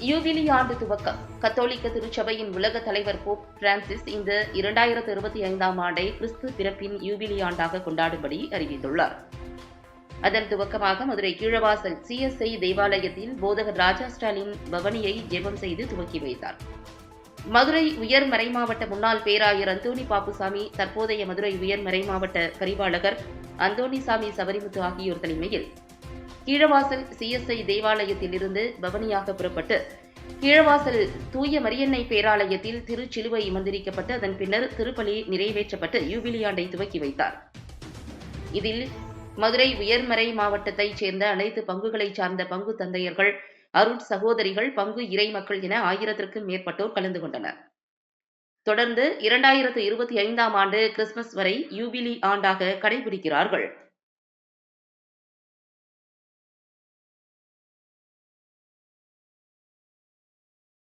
யூபிலி ஆண்டு துவக்கம் கத்தோலிக்க திருச்சபையின் உலக தலைவர் போப் பிரான்சிஸ் இந்த இரண்டாயிரத்து இருபத்தி ஐந்தாம் ஆண்டை கிறிஸ்து பிறப்பின் யூபிலி ஆண்டாக கொண்டாடும்படி அறிவித்துள்ளார். அதன் துவக்கமாக மதுரை கீழவாசல் சிஎஸ்ஐ தேவாலயத்தில் போதகர் ராஜா ஸ்டாலின் பவனியை ஜெபம் செய்து துவக்கி வைத்தார். மதுரை உயர் மறைமாவட்ட முன்னாள் பேராயர் அந்தோணி பாப்புசாமி தற்போதைய மதுரை உயர் மறைமாவட்ட பரிபாலகர் அந்தோணிசாமி சபரிமுத்து ஆகியோர் தலைமையில் கீழவாசல் சிஎஸ்ஐ தேவாலயத்திலிருந்து பவனியாக புறப்பட்டு கீழவாசல் தூய மரியன்னை பேராலயத்தில் திருச்சிலுவை மந்திரிக்கப்பட்டு அதன் பின்னர் திருப்பலி நிறைவேற்றப்பட்டு யூபிலியாண்டை துவக்கி வைத்தார். இதில் மதுரை உயர்மறை மாவட்டத்தைச் சேர்ந்த அனைத்து பங்குகளைச் சார்ந்த பங்கு தந்தையர்கள் அருட் சகோதரிகள் பங்கு இறை மக்கள் என ஆயிரத்திற்கும் மேற்பட்டோர் கலந்து கொண்டனர். தொடர்ந்து இரண்டாயிரத்து இருபத்தி ஐந்தாம் ஆண்டு கிறிஸ்துமஸ் வரை யூபிலி ஆண்டாக கடைபிடிக்கிறார்கள்.